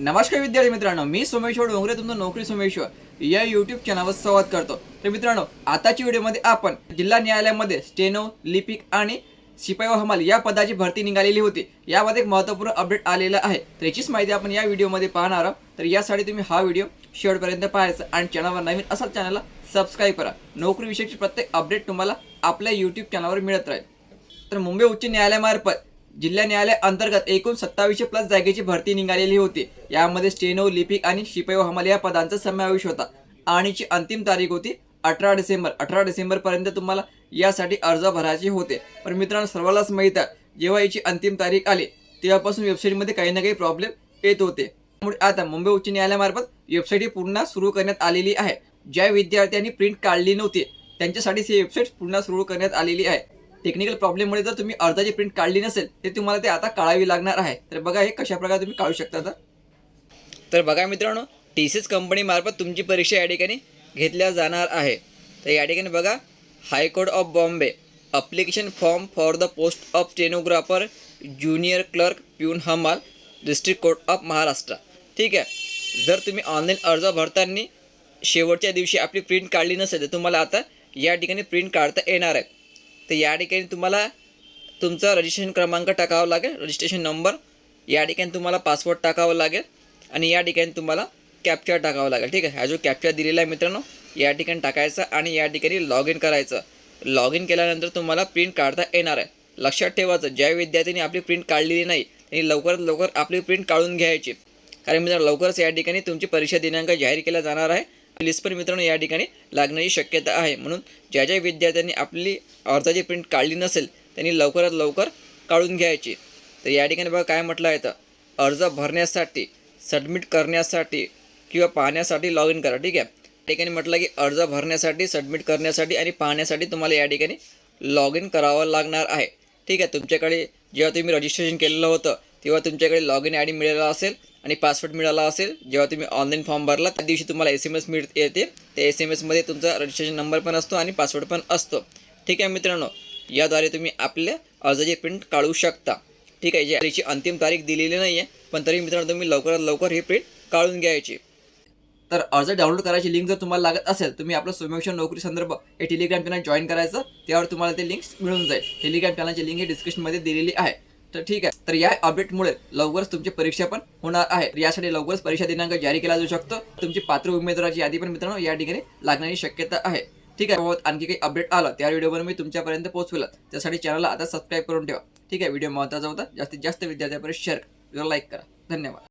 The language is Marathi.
नमस्कार विद्यार्थी मित्रांनो मी सोमेश्वर डोंगरे तुमचं नोकरी सोमेश्वर. या युट्यूब चॅनलवर संवाद करतो. तर मित्रांनो आताच्या व्हिडिओमध्ये आपण जिल्हा न्यायालयामध्ये स्टेनो लिपिक आणि शिपाई व हमाल या पदाची भरती निघालेली होती. यामध्ये एक महत्त्वपूर्ण अपडेट आलेला आहे. तर याचीच माहिती आपण या व्हिडिओमध्ये पाहणार आहोत. तर यासाठी तुम्ही हा व्हिडिओ शेवटपर्यंत पाहायचा आणि चॅनलवर नवीन असाल चॅनलला सबस्क्राईब करा. नोकरीविषयीची प्रत्येक अपडेट तुम्हाला आपल्या यूट्यूब चॅनलवर मिळत राहील. तर मुंबई उच्च न्यायालयामार्फत जिल्हा न्यायालय अंतर्गत एकूण सत्तावीसशे प्लस जागेची भरती निघालेली होती. यामध्ये स्टेनो लिपिक आणि शिपाई व हमाल या पदांचा समावेश होता. आणिची अंतिम तारीख होती अठरा डिसेंबर. अठरा डिसेंबर पर्यंत तुम्हाला यासाठी अर्ज भरायचे होते. पण मित्रांनो सर्वांनाच माहीत आहे जेव्हा याची अंतिम तारीख आली तेव्हापासून वेबसाईटमध्ये काही ना काही प्रॉब्लेम येत होते. त्यामुळे आता मुंबई उच्च न्यायालयामार्फत वेबसाईट ही पुन्हा सुरू करण्यात आलेली आहे. ज्या विद्यार्थ्यांनी प्रिंट काढली नव्हती त्यांच्यासाठी ही वेबसाईट पुन्हा सुरू करण्यात आलेली आहे. टेक्निकल प्रॉब्लेममुळे जर तुम्ही अर्धाची प्रिंट काढली नसेल तर तुम्हाला ते आता काढावी लागणार आहे. तर बघा हे कशाप्रकारे तुम्ही काढू शकता तर तर बघा मित्रांनो टी सी एस कंपनीमार्फत तुमची परीक्षा या ठिकाणी घेतल्या जाणार आहे. तर या ठिकाणी बघा high court of Bombay application form for the post of stenographer junior clerk peon हमाल डिस्ट्रिक्ट कोर्ट ऑफ महाराष्ट्र ठीक आहे? जर तुम्ही ऑनलाईन अर्ज भरताना शेवटच्या दिवशी आपली प्रिंट काढली नसेल तर तुम्हाला आता या ठिकाणी प्रिंट काढता येणार आहे. तर या ठिकाणी तुम्हाला तुमचा रजिस्ट्रेशन क्रमांक टाकावा लागेल. रजिस्ट्रेशन नंबर या ठिकाणी तुम्हाला पासवर्ड टाकावं लागेल. आणि या ठिकाणी तुम्हाला कॅप्चर टाकावं लागेल. ठीक आहे? हा जो कॅप्चर दिलेला आहे मित्रांनो या ठिकाणी टाकायचा आणि या ठिकाणी लॉग इन करायचं. लॉग इन केल्यानंतर तुम्हाला प्रिंट काढता येणार आहे. लक्षात ठेवायचं ज्या विद्यार्थ्यांनी आपली प्रिंट काढलेली नाही त्यांनी लवकरात लवकर आपली प्रिंट काढून घ्यायची. कारण मित्रांनो लवकरच या ठिकाणी तुमची परीक्षा दिनांक जाहीर केला जाणार आहे. लिस्ट पण मित्रांनो या ठिकाणी लागण्याची शक्यता आहे. म्हणून ज्या ज्या विद्यार्थ्यांनी आपली अर्जाची प्रिंट काढली नसेल त्यांनी लवकरात लवकर काढून घ्यायची. तर या ठिकाणी बघा काय म्हटलं आहे तर अर्ज भरण्यासाठी सबमिट करण्यासाठी किंवा पाहण्यासाठी लॉग इन करा. ठीक आहे? या ठिकाणी म्हटलं की अर्ज भरण्यासाठी सबमिट करण्यासाठी आणि पाहण्यासाठी तुम्हाला या ठिकाणी लॉग इन करावं लागणार आहे. ठीक आहे? तुमच्याकडे जेव्हा तुम्ही रजिस्ट्रेशन केलेलं होतं तेव्हा तुमच्याकडे लॉग इन आय डी मिळाला असेल आणि पासवर्ड मिळाला असेल जेव्हा तुम्ही ऑनलाईन फॉर्म भरला त्या दिवशी तुम्हाला एस एम एस मिळ येते. त्या एस एम एसमध्ये तुमचा रजिस्ट्रेशन नंबर पण असतो आणि पासवर्ड पण असतो. ठीक आहे मित्रांनो याद्वारे तुम्ही आपल्या अर्जाची प्रिंट काढू शकता. ठीक आहे याची अंतिम तारीख दिलेली नाही आहे पण तरी मित्रांनो तुम्ही लवकरात लवकर ही प्रिंट काढून घ्यायची. तर अर्ज डाउनलोड करायची लिंक जर तुम्हाला लागत असेल तुम्ही आपलं सोमेशन नोकरी संदर्भ हे टेलिग्राम चॅनल जॉईन करायचं त्यावर तुम्हाला ते लिंक्स मिळून जाईल. टेलिग्राम चॅनलची लिंक हे डिस्क्रिप्शनमध्ये दिलेली आहे. तर ठीक आहे. तर या अपडेटमुळे लवकरच तुमची परीक्षा पण होणार आहे. यासाठी लवकरच परीक्षा दिनांक जारी केला जाऊ शकतो. तुमची पात्र उमेदवाराची यादी पण मित्रांनो या ठिकाणी लागण्याची शक्यता आहे. ठीक आहे. आणखी काही अपडेट आलं त्या व्हिडिओवर मी तुमच्यापर्यंत पोहोचवलं. त्यासाठी चॅनलला आता सबस्क्राईब करून ठेवा. ठीक आहे. व्हिडिओ महत्त्वाचा होता. जास्तीत जास्त विद्यार्थ्यापर्यंत शेअर करा. लाईक करा. धन्यवाद.